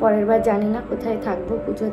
পরের বার জানি না কোথায় থাকব, পুজো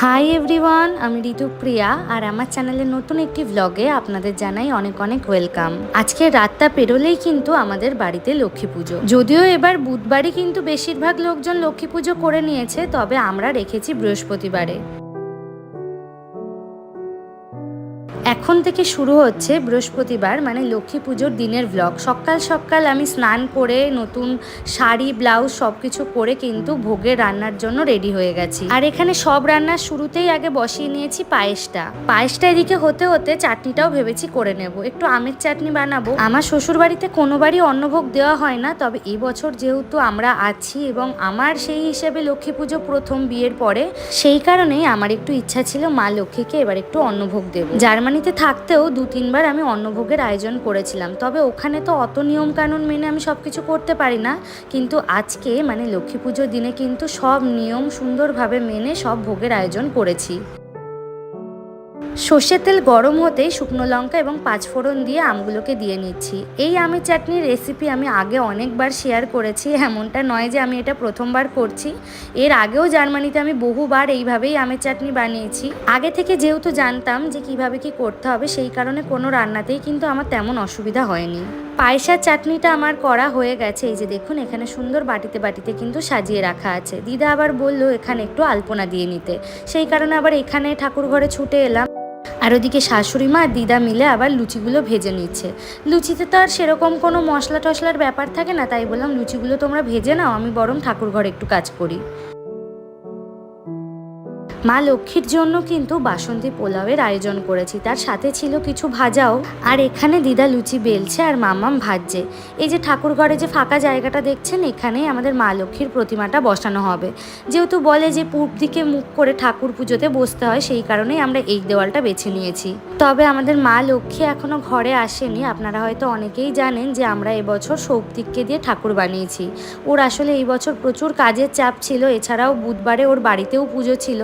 হাই এভরিওয়ান আমি ঋতুপ্রিয়া আর আমার চ্যানেলের নতুন একটি ভ্লগে আপনাদের জানাই অনেক অনেক ওয়েলকাম আজকে রাতটা পেরোলেই কিন্তু আমাদের বাড়িতে লক্ষ্মী পুজো। যদিও এবার বুধবারই কিন্তু বেশিরভাগ লোকজন লক্ষ্মী পুজো করে নিয়েছে, তবে আমরা রেখেছি বৃহস্পতিবারে। এখন থেকে শুরু হচ্ছে বৃহস্পতিবার মানে লক্ষ্মী পুজোর দিনের ব্লগ সকাল সকাল আমি স্নান করে নতুন শাড়ি, ব্লাউজ সব কিছু পরে কিন্তু ভোগের রান্নার জন্য রেডি হয়ে গেছি। আর এখানে সব রান্নার শুরুতেই আগে বসিয়ে নিয়েছি পায়েসটা। পায়েসটা এদিকে হতে হতে চাটনিটাও ভেবেছি করে নেব। একটু আমের চাটনি বানাবো। আমার শ্বশুর বাড়িতে কোনোবারই অন্নভোগ দেওয়া হয় না, তবে এবছর যেহেতু আমরা আছি এবং আমার সেই হিসেবে লক্ষ্মী পুজো প্রথম বিয়ের পরে, সেই কারণেই আমার একটু ইচ্ছা ছিল মা লক্ষ্মীকে এবার একটু অন্নভোগ দেব। দেবো জার্মানিতে থাকতেও দু তিনবার আমি অন্নভোগের আয়োজন করেছিলাম। তবে ওখানে তো অত নিয়ম কানুন মেনে আমি সব কিছু করতে পারি না। কিন্তু আজকে মানে লক্ষ্মী পুজোর দিনে কিন্তু সব নিয়ম সুন্দরভাবে মেনে সব ভোগের আয়োজন করেছি। সর্ষের তেল গরম হতেই শুকনো লঙ্কা এবং পাঁচফোড়ন দিয়ে আমগুলোকে দিয়ে নিচ্ছি। এই আমের চাটনির রেসিপি আমি আগে অনেকবার শেয়ার করেছি, এমনটা নয় যে আমি এটা প্রথমবার করছি। এর আগেও জার্মানিতে আমি বহুবার এইভাবেই আমের চাটনি বানিয়েছি। আগে থেকে যেহেতু জানতাম যে কীভাবে কি করতে হবে, সেই কারণে কোনো রান্নাতেই কিন্তু আমার তেমন অসুবিধা হয়নি। পায়েসার চাটনিটা আমার করা হয়ে গেছে, এই যে দেখুন, এখানে সুন্দর বাটিতে বাটিতে কিন্তু সাজিয়ে রাখা আছে। দিদা আবার বলল, এখানে একটু আলপনা দিয়ে নিতে। সেই কারণে আবার এখানে ঠাকুর ঘরে ছুটে এলাম। আর ওদিকে শাশুড়ি মা দিদা মিলে আবার লুচিগুলো ভেজে নিচ্ছে। লুচিতে তো আর সেরকম কোনো মশলা টশলার ব্যাপার থাকে না, তাই বললাম লুচিগুলো তোমরা ভেজে নাও, আমি বরং ঠাকুর ঘরে একটু কাজ করি। মা লক্ষ্মীর জন্য কিন্তু বাসন্তী পোলাওয়ের আয়োজন করেছি। তার সাথে ছিল কিছু ভাজাও। আর এখানে দিদা লুচি বেলছে আর মাম্মাম ভাজছে। এই যে ঠাকুর ঘরে যে ফাঁকা জায়গাটা দেখছেন, এখানেই আমাদের মা লক্ষ্মীর প্রতিমাটা বসানো হবে। যেহেতু বলে যে পূর্ব দিকে মুখ করে ঠাকুর পুজোতে বসতে হয়, সেই কারণেই আমরা এই দেওয়ালটা বেছে নিয়েছি। তবে আমাদের মা লক্ষ্মী এখনও ঘরে আসেনি। আপনারা হয়তো অনেকেই জানেন যে আমরা এবছর সৌপ্তিককে দিয়ে ঠাকুর বানিয়েছি। ওর আসলে এই বছর প্রচুর কাজের চাপ ছিল। এছাড়াও বুধবারে ওর বাড়িতেও পুজো ছিল।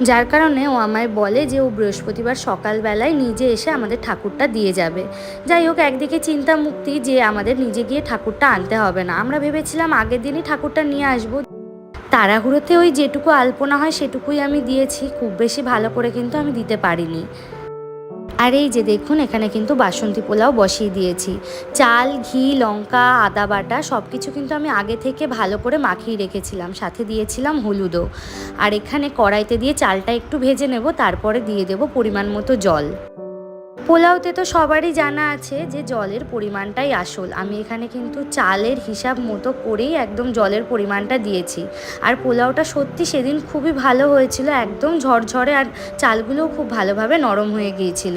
যার কারণে ও আমায় বলে যে ও বৃহস্পতিবার সকালবেলায় নিজে এসে আমাদের ঠাকুরটা দিয়ে যাবে। যাই হোক, একদিকে চিন্তা মুক্তি যে আমাদের নিজে গিয়ে ঠাকুরটা আনতে হবে না। আমরা ভেবেছিলাম আগের দিনই ঠাকুরটা নিয়ে আসব। তাড়াহুড়োতে ওই যেটুকু আলপনা হয় সেটুকুই আমি দিয়েছি। খুব বেশি ভালো করে কিন্তু আমি দিতে পারিনি। আর এই যে দেখুন, এখানে কিন্তু বাসন্তী পোলাও বসিয়ে দিয়েছি। চাল, ঘি, লঙ্কা, আদা বাটা সব কিছু কিন্তু আমি আগে থেকে ভালো করে মাখিয়ে রেখেছিলাম। সাথে দিয়েছিলাম হলুদও। আর এখানে কড়াইতে দিয়ে চালটা একটু ভেজে নেব, তারপরে দিয়ে দেব পরিমাণ মতো জল। পোলাওতে তো সবারই জানা আছে যে জলের পরিমাণটাই আসল। আমি এখানে কিন্তু চালের হিসাব মতো করেই একদম জলের পরিমাণটা দিয়েছি। আর পোলাওটা সত্যি সেদিন খুবই ভালো হয়েছিল, একদম ঝরঝরে, আর চালগুলোও খুব ভালোভাবে নরম হয়ে গিয়েছিল।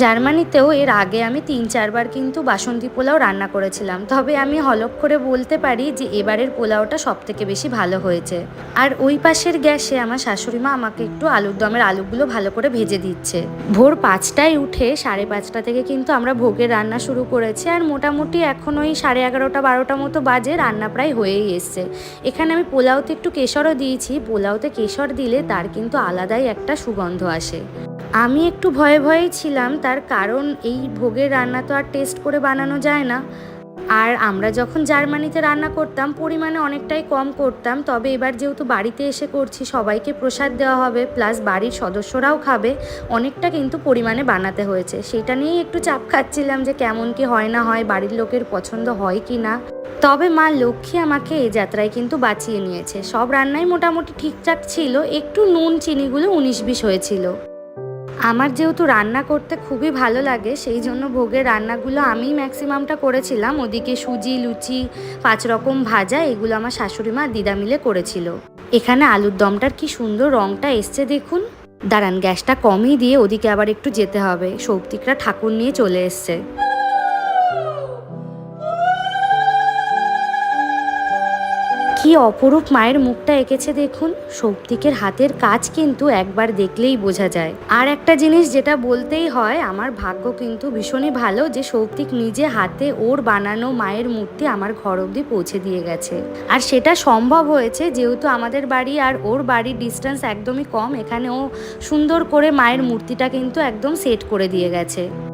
জার্মানিতেও এর আগে আমি তিন, চারবার কিন্তু বাসন্তী পোলাও রান্না করেছিলাম। তবে আমি হলক করে বলতে পারি যে এবারের পোলাওটা সব থেকে বেশি ভালো হয়েছে। আর ওই পাশের গ্যাসে আমার শাশুড়ি মা আমাকে একটু আলুর দমের আলুগুলো ভালো করে ভেজে দিচ্ছে। ভোর পাঁচটায় উঠে সাড়ে পাঁচটা থেকে কিন্তু আমরা ভোগের রান্না শুরু করেছি। আর মোটামুটি এখন ওই সাড়ে এগারোটা, বারোটা মতো বাজে, রান্না প্রায় হয়েই এসছে। এখানে আমি পোলাওতে একটু কেশরও দিয়েছি। পোলাওতে কেশর দিলে তার কিন্তু আলাদাই একটা সুগন্ধ আসে। আমি একটু ভয়ে ভয়েই ছিলাম, তার কারণ এই ভোগের রান্না তো আর টেস্ট করে বানানো যায় না। আর আমরা যখন জার্মানিতে রান্না করতাম, পরিমাণে অনেকটাই কম করতাম, তবে এবার যেহেতু বাড়িতে এসে করছি, সবাইকে প্রসাদ দেওয়া হবে, প্লাস বাড়ির সদস্যরাও খাবে, অনেকটা কিন্তু পরিমাণে বানাতে হয়েছে। সেটা নিয়েই একটু চাপ খাচ্ছিলাম যে কেমন কি হয় না হয়, বাড়ির লোকের পছন্দ হয় কি না। তবে মা লক্ষ্মী আমাকে এই যাত্রায় কিন্তু বাঁচিয়ে নিয়েছে। সব রান্নাই মোটামুটি ঠিকঠাক ছিল, একটু নুন, চিনিগুলো উনিশ বিশ হয়েছিল। আমার যেহেতু রান্না করতে খুবই ভালো লাগে, সেই জন্য ভোগের রান্নাগুলো আমি ম্যাক্সিমামটা করেছিলাম। ওদিকে সুজি, লুচি, পাঁচ রকম ভাজা, এগুলো আমার শাশুড়ি মা দিদা মিলে করেছিল। এখানে আলুর দমটার কি সুন্দর রংটা এসছে দেখুন। দাঁড়ান, গ্যাসটা কমই দিয়ে ওদিকে আবার একটু যেতে হবে। সৌপ্তিকরা ঠাকুর নিয়ে চলে এসছে। অপরূপ মায়ের মুখটা এঁকেছে দেখুন। সৌপ্তিকের হাতের কাজ কিন্তু একবার দেখলেই বোঝা যায়। আর একটা জিনিস যেটা বলতেই হয়, আমার ভাগ্য কিন্তু ভীষণই ভালো যে সৌপ্তিক নিজে হাতে ওর বানানো মায়ের মূর্তি আমার ঘর অবধি পৌঁছে দিয়ে গেছে। আর সেটা সম্ভব হয়েছে যেহেতু আমাদের বাড়ি আর ওর বাড়ির ডিস্টেন্স একদমই কম এখানে ও সুন্দর করে মায়ের মূর্তিটা কিন্তু একদম সেট করে দিয়ে গেছে।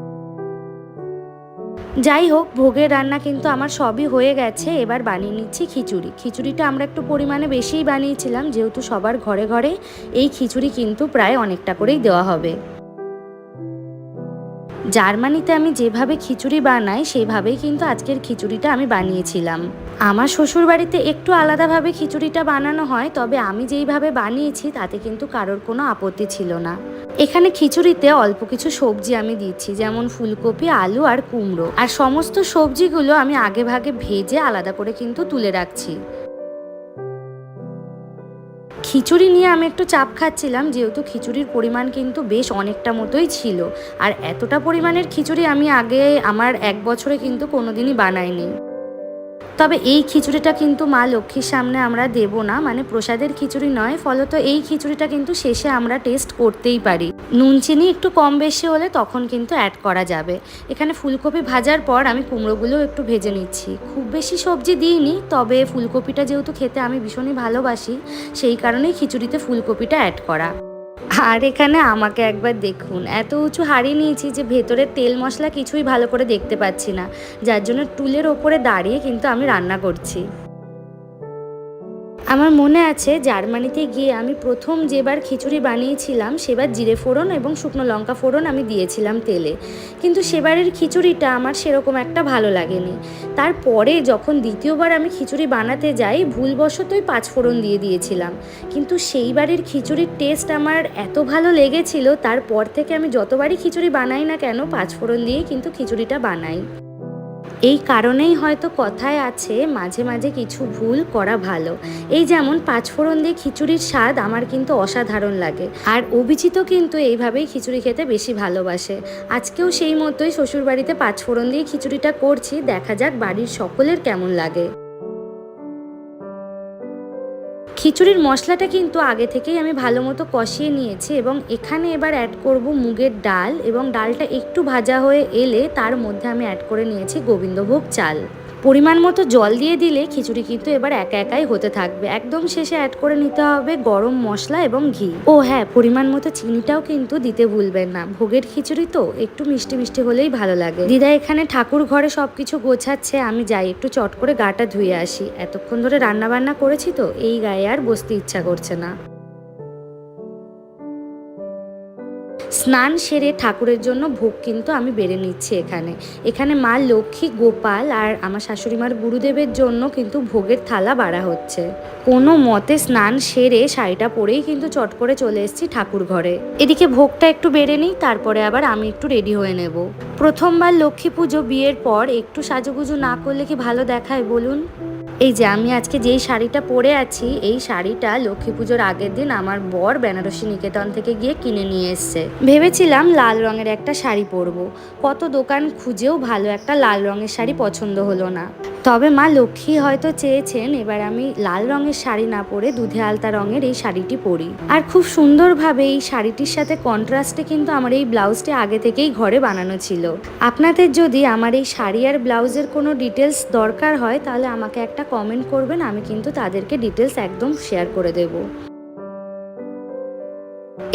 যাই হোক, ভোগের রান্না কিন্তু আমার সবই হয়ে গেছে। এবার বানিয়ে নিচ্ছি খিচুড়ি। খিচুড়িটা আমরা একটু পরিমাণে বেশিই বানিয়েছিলাম, যেহেতু সবার ঘরে ঘরে এই খিচুড়ি কিন্তু প্রায় অনেকটা করেই দেওয়া হবে। জার্মানিতে আমি যেভাবে খিচুড়ি বানাই সেইভাবেই কিন্তু আজকের খিচুড়িটা আমি বানিয়েছিলাম। আমার শ্বশুর বাড়িতে একটু আলাদাভাবে খিচুড়িটা বানানো হয়, তবে আমি যেইভাবে বানিয়েছি, তাতে কিন্তু কারোর কোনো আপত্তি ছিল না। এখানে খিচুড়িতে অল্প কিছু সবজি আমি দিচ্ছি, যেমন ফুলকপি, আলু আর কুমড়ো। আর সমস্ত সবজিগুলো আমি আগে ভাগে ভেজে আলাদা করে কিন্তু তুলে রাখছি। খিচুড়ি নিয়ে আমি একটু চাপ খাচ্ছিলাম, যেহেতু খিচুড়ির পরিমাণ কিন্তু বেশ অনেকটা মতোই ছিল। আর এতটা পরিমাণের খিচুড়ি আমি আগে, আমার এক বছরে কিন্তু কোনোদিনই বানাইনি। তবে এই খিচুড়িটা কিন্তু মা লক্ষ্মীর সামনে আমরা দেব না মানে প্রসাদের খিচুড়ি নয়, ফলত এই খিচুড়িটা কিন্তু শেষে আমরা টেস্ট করতেই পারি। নুন চিনি একটু কম বেশি হলে তখন কিন্তু অ্যাড করা যাবে। এখানে ফুলকপি ভাজার পর আমি কুমড়োগুলো একটু ভেজে নিচ্ছি। খুব বেশি সবজি দিইনি, তবে ফুলকপিটা যেহেতু খেতে আমি ভীষণই ভালোবাসি, সেই কারণেই খিচুড়িতে ফুলকপিটা অ্যাড করা। আর এখানে আমাকে একবার দেখুন। এত উঁচু হাড়ি নিয়েছি যে ভেতরে তেল মশলা কিছুই ভালো করে দেখতে পাচ্ছি না। যার জন্য টুলের ওপরে দাঁড়িয়ে কিন্তু আমি রান্না করছি। আমার মনে আছে জার্মানিতে গিয়ে আমি প্রথম যেবার খিচুড়ি বানিয়েছিলাম সেবার জিরে ফোড়ন এবং শুকনো লঙ্কা ফোড়ন আমি দিয়েছিলাম তেলে। কিন্তু সেবারের খিচুড়িটা আমার সেরকম একটা ভালো লাগেনি। তারপরে যখন দ্বিতীয়বার আমি খিচুড়ি বানাতে যাই, ভুলবশতই পাঁচ ফোড়ন দিয়ে দিয়েছিলাম। কিন্তু সেইবারের খিচুড়ির টেস্ট আমার এত ভালো লেগেছিল, তারপর থেকে আমি যতবারই খিচুড়ি বানাই না কেন, পাঁচ ফোড়ন দিয়েই কিন্তু খিচুড়িটা বানাই। এই কারণেই হয়তো কথায় আছে, মাঝে মাঝে কিছু ভুল করা ভালো। এই যেমন পাঁচফোড়ন দিয়ে খিচুড়ির স্বাদ আমার কিন্তু অসাধারণ লাগে। আর অভিজিৎ কিন্তু এইভাবেই খিচুড়ি খেতে বেশি ভালোবাসে। আজকেও সেই মতোই শ্বশুরবাড়িতে পাঁচফোড়ন দিয়ে খিচুড়িটা করছি, দেখা যাক বাড়ির সকলের কেমন লাগে। খিচুড়ির মশলাটা কিন্তু আগে থেকেই আমি ভালো মতো কষিয়ে নিয়েছি এবং এখানে এবার অ্যাড করব মুগের ডাল এবং ডালটা একটু ভাজা হয়ে এলে তার মধ্যে আমি অ্যাড করে নিয়েছি গোবিন্দভোগ চাল। পরিমাণ মতো জল দিয়ে দিলে খিচুড়ি কিন্তু এবার একা একাই হতে থাকবে। একদম শেষে অ্যাড করে নিতে হবে গরম মশলা এবং ঘি। ও হ্যাঁ পরিমাণ মতো চিনিটাও কিন্তু দিতে ভুলবেন না। ভোগের খিচুড়ি তো একটু মিষ্টি মিষ্টি হলেই ভালো লাগে। দিদা এখানে ঠাকুর ঘরে সব কিছু গোছাচ্ছে, আমি যাই, একটু চট করে গাটা ধুয়ে আসি। এতক্ষণ ধরে রান্না বান্না করেছি তো, এই গায়ে আর বসতে ইচ্ছা করছে না। স্নান সেরে ঠাকুরের জন্য ভোগ কিন্তু আমি বেড়ে নিচ্ছি এখানে। এখানে মা লক্ষ্মী, গোপাল আর আমার শাশুড়ি মার গুরুদেবের জন্য কিন্তু ভোগের থালা বাড়া হচ্ছে। কোনো মতে স্নান সেরে শাড়িটা পরেই কিন্তু চট করে চলে এসেছি ঠাকুর ঘরে। এদিকে ভোগটা একটু বেড়ে নিই, তারপরে আবার আমি একটু রেডি হয়ে নেব। প্রথমবার লক্ষ্মী পুজো বিয়ের পর একটু সাজুগুজু না করলে কি ভালো দেখায় বলুন? এই যে আমি আজকে যেই শাড়িটা পরে আছি, এই শাড়িটা লক্ষ্মী পুজোর আগের দিন আমার বর বেনারসি নিকেতন থেকে গিয়ে কিনে নিয়ে এসছে। ভেবেছিলাম লাল রঙের একটা শাড়ি পরবো। কত দোকান খুঁজেও ভালো একটা লাল রঙের শাড়ি পছন্দ হলো না। তবে মা লক্ষ্মী হয়তো চেয়েছেন, এবার আমি লাল রঙের শাড়ি না পরে দুধে আলতা রঙের এই শাড়িটি পরি। আর খুব সুন্দরভাবে এই শাড়িটির সাথে কন্ট্রাস্টে কিন্তু আমার এই ব্লাউজটি আগে থেকেই ঘরে বানানো ছিল। আপনাদের যদি আমার এই শাড়ি আর ব্লাউজের কোনো ডিটেলস দরকার হয়, তাহলে আমাকে একটা কমেন্ট করবেন, আমি কিন্তু তাদেরকে ডিটেলস একদম শেয়ার করে দেব।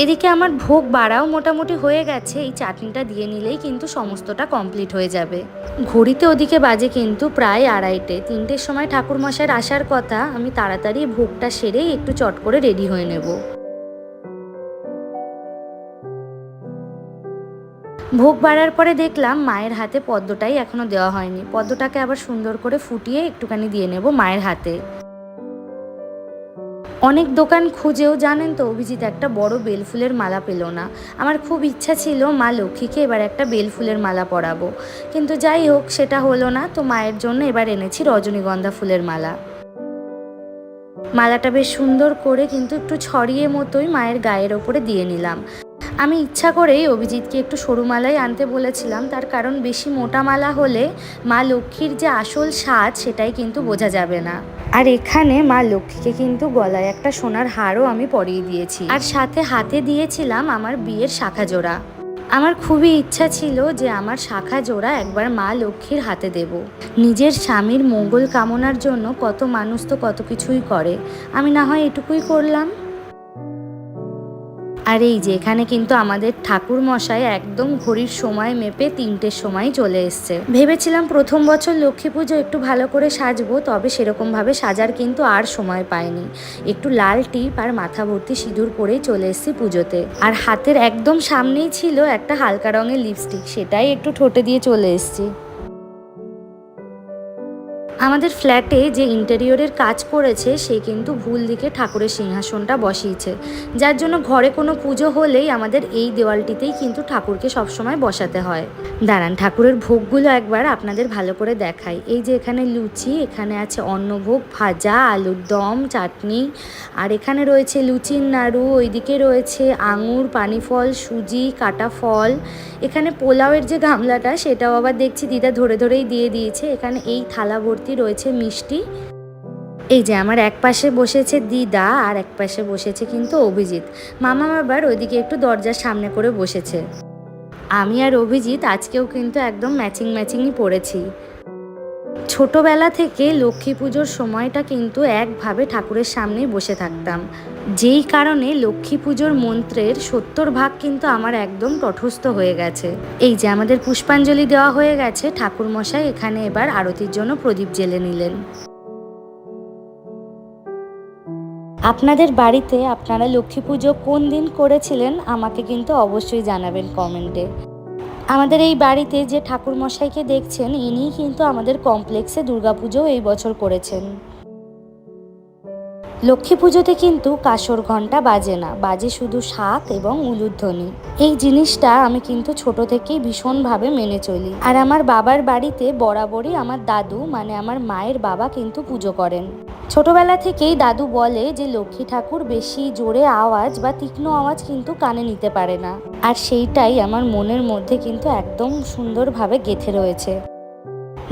এদিকে আমার ভোগ বাড়াও মোটামুটি হয়ে গেছে, এই চাটনিটা দিয়ে নিলেই কিন্তু সমস্তটা কমপ্লিট হয়ে যাবে। ঘড়িতে ওদিকে বাজে কিন্তু প্রায় আড়াইটে, তিনটের সময় ঠাকুরমশাইয়ের আসার কথা, আমি তাড়াতাড়ি ভোগটা সেরেই একটু চট করে রেডি হয়ে নেব। ভোগ বাড়ার পরে দেখলাম মায়ের হাতে পদ্মটাই এখনও দেওয়া হয়নি। পদ্মটাকে আবার সুন্দর করে ফুটিয়ে একটুখানি দিয়ে নেব মায়ের হাতে। অনেক দোকান খুঁজেও জানেন তো, অভিজিৎ একটা বড় বেলফুলের মালা পেল না। আমার খুব ইচ্ছা ছিল, মা লক্ষ্মীকে এবার একটা বেলফুলের মালা পরাবো। কিন্তু যাই হোক, সেটা হলো না, তো মায়ের জন্য এবার এনেছি রজনীগন্ধা ফুলের মালা। মালাটা বেশ সুন্দর করে কিন্তু একটু ছড়িয়ে মতোই মায়ের গায়ের ওপরে দিয়ে নিলাম। আমি ইচ্ছা করেই অভিজিৎকে একটু সরু মালাই আনতে বলেছিলাম। তার কারণ বেশি মোটা মালা হলে মা লক্ষ্মীর যে আসল স্বাদ সেটাই কিন্তু বোঝা যাবে না। আর এখানে মা লক্ষ্মীকে কিন্তু গলায় একটা সোনার হারও আমি পরিয়ে দিয়েছি। আর সাথে হাতে দিয়েছিলাম আমার বিয়ের শাখা জোড়া। আমার খুবই ইচ্ছা ছিল যে আমার শাখা জোড়া একবার মা লক্ষ্মীর হাতে দেব। নিজের স্বামীর মঙ্গল কামনার জন্য কত মানুষ তো কত কিছুই করে। আমি না হয় এটুকুই করলাম। আর এই যে এখানে কিন্তু আমাদের ঠাকুর মশাই একদম ঘড়ির সময় মেপে তিনটের সময় চলে এসছে। ভেবেছিলাম প্রথম বছর লক্ষ্মী পুজো একটু ভালো করে সাজবো, তবে সেরকমভাবে সাজার কিন্তু আর সময় পাইনি। একটু লাল টিপ আর মাথা ভর্তি সিঁদুর পরেই চলে এসেছি পুজোতে। আর হাতের একদম সামনেই ছিল একটা হালকা রঙের লিপস্টিক, সেটাই একটু ঠোঁটে দিয়ে চলে এসেছি। আমাদের ফ্ল্যাটে যে ইন্টেরিয়রের কাজ করেছে, সে কিন্তু ভুল দিকে ঠাকুরের সিংহাসনটা বসিয়েছে। যার জন্য ঘরে কোনো পুজো হলেই আমাদের এই দেওয়ালটিতেই কিন্তু ঠাকুরকে সবসময় বসাতে হয়। দাঁড়ান, ঠাকুরের ভোগগুলো একবার আপনাদের ভালো করে দেখাই। এই যে এখানে লুচি, এখানে আছে অন্নভোগ, ভাজা, আলুর দম, চাটনি, আর এখানে রয়েছে লুচির নাড়ু, ওইদিকে রয়েছে আঙুর পানি ফল সুজি, কাটা ফল। এখানে পোলাওয়ের যে গামলাটা, সেটাও আবার দেখছি, দিদা ধরে ধরেই দিয়ে দিয়েছে। এখানে এই থালা ভর্তি রয়েছে মিষ্টি। এই যে আমার এক পাশে বসেছে দিদা আর এক পাশে বসেছে কিন্তু অভিজিৎ। মামা আবার ওইদিকে একটু দরজার সামনে করে বসেছে। আমি আর অভিজিৎ আজকেও কিন্তু একদম ম্যাচিং ম্যাচিংই পড়েছি। ছোটবেলা থেকে লক্ষ্মী পুজোর সময়টা কিন্তু একভাবে ঠাকুরের সামনেই বসে থাকতাম। যেই কারণে লক্ষ্মী পুজোর মন্ত্রের সত্তর ভাগ কিন্তু আমার একদম তটস্থ হয়ে গেছে। এই যে আমাদের পুষ্পাঞ্জলি দেওয়া হয়ে গেছে ঠাকুর মশাই এখানে এবার আরতির জন্য প্রদীপ জেলে নিলেন। আপনাদের বাড়িতে আপনারা লক্ষ্মী পুজো কোন দিন করেছিলেন আমাকে কিন্তু অবশ্যই জানাবেন কমেন্টে। আমাদের এই বাড়িতে যে ঠাকুর মশাইকে দেখছেন ইনিই কিন্তু আমাদের কমপ্লেক্সে দুর্গাপুজো এই বছর করেছেন। লক্ষ্মী পুজোতে কিন্তু কাসর ঘণ্টা বাজে না, বাজে শুধু শাক এবং উলুধ্বনি। এই জিনিসটা আমি কিন্তু ছোট থেকেই ভীষণভাবে মেনে চলি। আর আমার বাবার বাড়িতে বরাবরই আমার দাদু মানে আমার মায়ের বাবা কিন্তু পুজো করেন। ছোটবেলা থেকেই দাদু বলে যে লক্ষ্মী ঠাকুর বেশি জোরে আওয়াজ বা তীক্ষ্ণ আওয়াজ কিন্তু কানে নিতে পারে না। আর সেইটাই আমার মনের মধ্যে কিন্তু একদম সুন্দরভাবে গেথে রয়েছে।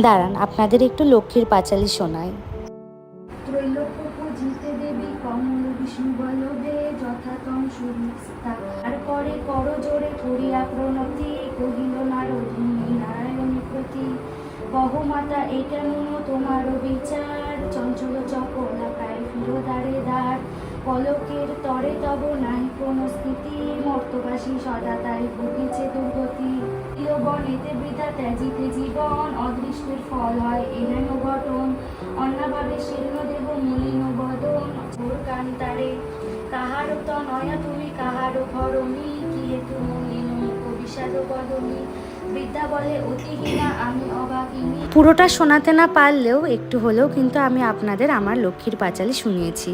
দাঁড়ান, আপনাদের একটু লক্ষ্মীর পাঁচালি শোনায় ত্রৈলোক্য পূজিতে দেবী কমল বিষ্ণু বলবে, যথাতম সুরিস্তা আর করে কর জোরে করিয়া প্রণতি, কহিল নারদিনী নারায়ণী প্রতি। কহ মাতা এ কেমন তোমার বিচার? চঞ্চল চপলাকায় ফিরো দাঁড়ে দাঁড় পলকের তরে তব নাই কোনো স্থিতি। মর্তবাসী সদা তাই ভুগেছে দুর্গতি। বনেতে বৃথা ত্যাজিতে জীবন, অদৃষ্টের ফল হয় এহেন ঘটন। অন্যভাবে শীর্ণ দেব মলিন বদন। চোর কান্তারে কাহারও তো নয়া তুমি কাহারও ঘরণী কি হেতু মলিন বিষাদ বদনী। বিদ্যা বলে অতিহীনা আমি অবাকিনী পুরোটা শোনাতে না পারলেও একটু হলেও কিন্তু আমি আপনাদের আমার লক্ষ্মীর পাঁচালি শুনিয়েছি।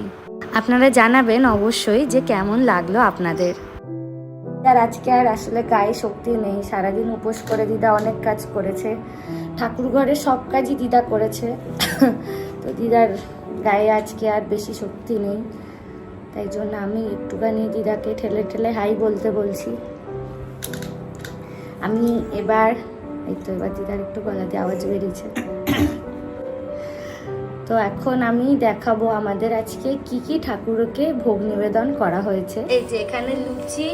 আপনারা জানাবেন অবশ্যই যে কেমন লাগল আপনাদের। আর আজকে আর আসলে গায়ে শক্তি নেই। সারাদিন উপোস করে দিদা অনেক কাজ করেছে। ঠাকুর ঘরে সব কাজই দিদা করেছে। তো দিদার গায়ে আজকে আর বেশি শক্তি নেই। তাই জন্য আমি একটুখানি দিদাকে ঠেলে ঠেলে হাই বলতে বলছি। আমি এবার, এই তো এবার দিদার একটু গলাতে আওয়াজ বেরিয়েছে। তো এখন আমি দেখাবো আমাদের আজকে কি কি ঠাকুরকে ভোগ নিবেদন করা হয়েছে। এই যে এখানে লুচি,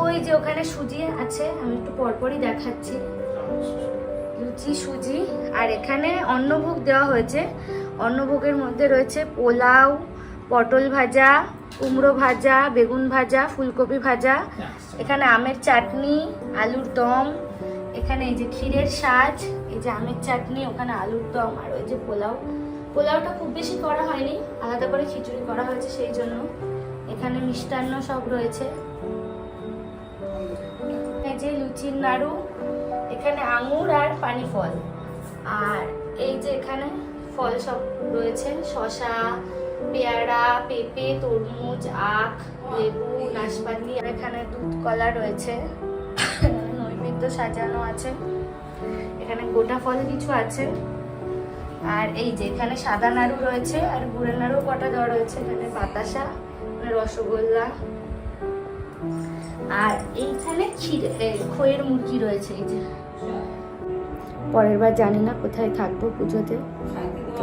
ওই যে ওখানে সুজি আছে, আমি একটু পরপরই দেখাচ্ছি। লুচি, সুজি, আর এখানে অন্নভোগ দেওয়া হয়েছে। অন্নভোগের মধ্যে রয়েছে পোলাও, পটল ভাজা কুমড়ো ভাজা, বেগুন ভাজা, ফুলকপি ভাজা, এখানে আমের চাটনি, আলুর দম, এখানে এই যে ক্ষীরের সাজ, এই যে আমের চাটনি, ওখানে আলুর দম, আর ওই যে পোলাও। পোলাওটা খুব বেশি করা হয়নি, আলাদা করে খিচুড়ি করা হয়েছে সেই জন্য। এখানে মিষ্টান্ন সব রয়েছে। এই যে লুচির নাড়ু, এখানে আঙুর আর পানি ফল। আর এই যে এখানে ফল সব রয়েছে শশা পেয়ারা, পেঁপে, তরমুজ, আখ, লেবু, নাশপাতি, আর এখানে দুধ কলা রয়েছে। নৈবেদ্য সাজানো আছে। এখানে গোটা ফল কিছু আছে। আর এই যে এখানে সাদা নাড়ু রয়েছে, আর গুড়ের নাড়ু কটা দেওয়া রয়েছে। এখানে বাতাসা রসগোল্লা। আর এইখানে ক্ষীর এই খইয়ের মুরগি রয়েছে, এই যে। পরের বার জানি না কোথায় থাকব পুজোতে। তো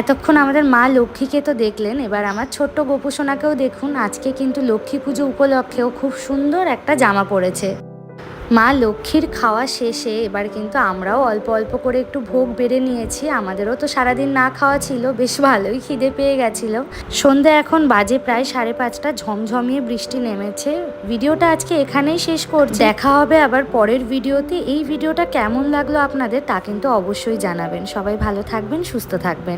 এতক্ষণ আমাদের মা লক্ষ্মীকে তো দেখলেন, এবার আমার ছোট্ট গোপুসোনাকেও দেখুন। আজকে কিন্তু লক্ষ্মী পুজো উপলক্ষেও খুব সুন্দর একটা জামা পরেছে মা লক্ষ্মীর খাওয়া শেষে এবার কিন্তু আমরাও অল্প অল্প করে একটু ভোগ বেড়ে নিয়েছি। আমাদেরও তো সারাদিন না খাওয়া ছিল, বেশ ভালোই খিদে পেয়ে গেছিল। সন্ধে এখন বাজে প্রায় সাড়ে পাঁচটা, ঝমঝমিয়ে বৃষ্টি নেমেছে। ভিডিওটা আজকে এখানেই শেষ করছি। দেখা হবে আবার পরের ভিডিওতে। এই ভিডিওটা কেমন লাগল আপনাদের তা কিন্তু অবশ্যই জানাবেন। সবাই ভালো থাকবেন, সুস্থ থাকবেন।